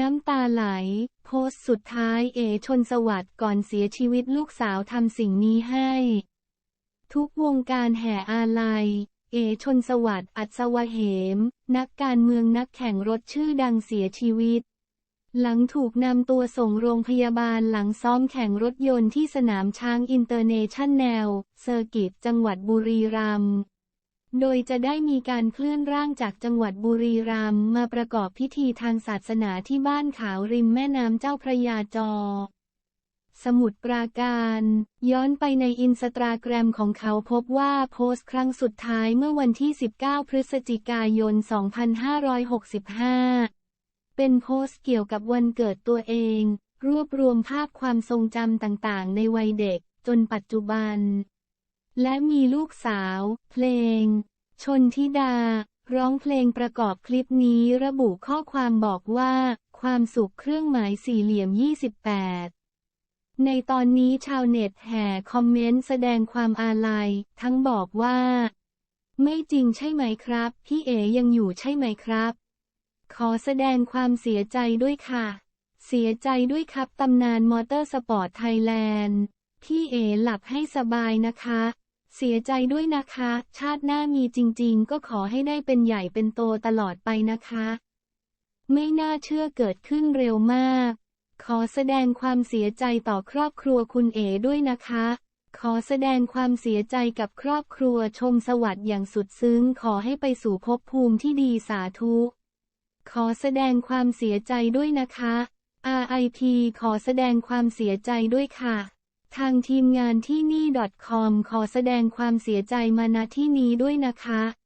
น้ำตาไหล โพสต์สุดท้ายเอชนสวัสดิ์ก่อนเสียชีวิตลูกสาวทำสิ่งนี้ให้ ทุกวงการแห่อาลัย เอชนสวัสดิ์อัศวเหม นักการเมืองนักแข่งรถชื่อดังเสียชีวิต หลังถูกนำตัวส่งโรงพยาบาลหลังซ้อมแข่งรถยนต์ที่สนามช้างอินเตอร์เนชั่นแนลเซอร์กิตจังหวัดบุรีรัมย์ โดยจะได้มีการเคลื่อนร่างจากจังหวัดบุรีรัมย์มาประกอบพิธีทางศาสนาที่บ้านขาวริมแม่น้ำเจ้าพระยาจอ สมุดปราการ ย้อนไปในอินสตาแกรมของเขาพบว่าโพสต์ครั้งสุดท้ายเมื่อวันที่ 19 พฤศจิกายน 2565 เป็นโพสต์เกี่ยวกับวันเกิดตัวเอง รวบรวมภาพความทรงจำต่างๆ ในวัยเด็กจนปัจจุบัน และมีลูกสาว เพลง ชนทิดา ร้องเพลงประกอบคลิปนี้ระบุข้อความบอกว่า ความสุขเครื่องหมายสี่เหลี่ยม 28 ในตอนนี้ชาวเน็ตแห่คอมเมนต์แสดงความอาลัย ทั้งบอกว่า ไม่จริงใช่ไหมครับ พี่เอยังอยู่ใช่ไหมครับ ขอแสดงความเสียใจด้วยค่ะ เสียใจด้วยครับตำนานมอเตอร์สปอร์ตไทยแลนด์ พี่เอหลับให้สบายนะคะ เสียใจด้วยนะคะ ชาติหน้ามีจริง ๆ ก็ขอให้ได้เป็นใหญ่เป็นโตตลอดไปนะคะ ไม่น่าเชื่อเกิดขึ้นเร็วมาก ขอแสดงความเสียใจต่อครอบครัวคุณเอ๋ด้วยนะคะ ขอแสดงความเสียใจกับครอบครัวชมสวัสดิ์อย่างสุดซึ้ง ขอให้ไปสู่ภพภูมิที่ดีสาธุ ขอแสดงความเสียใจด้วยนะคะ RIP ขอแสดงความเสียใจด้วยค่ะ ทางทีมงานที่นี่ .com ขอแสดงความเสียใจมาณที่นี้ด้วยนะคะ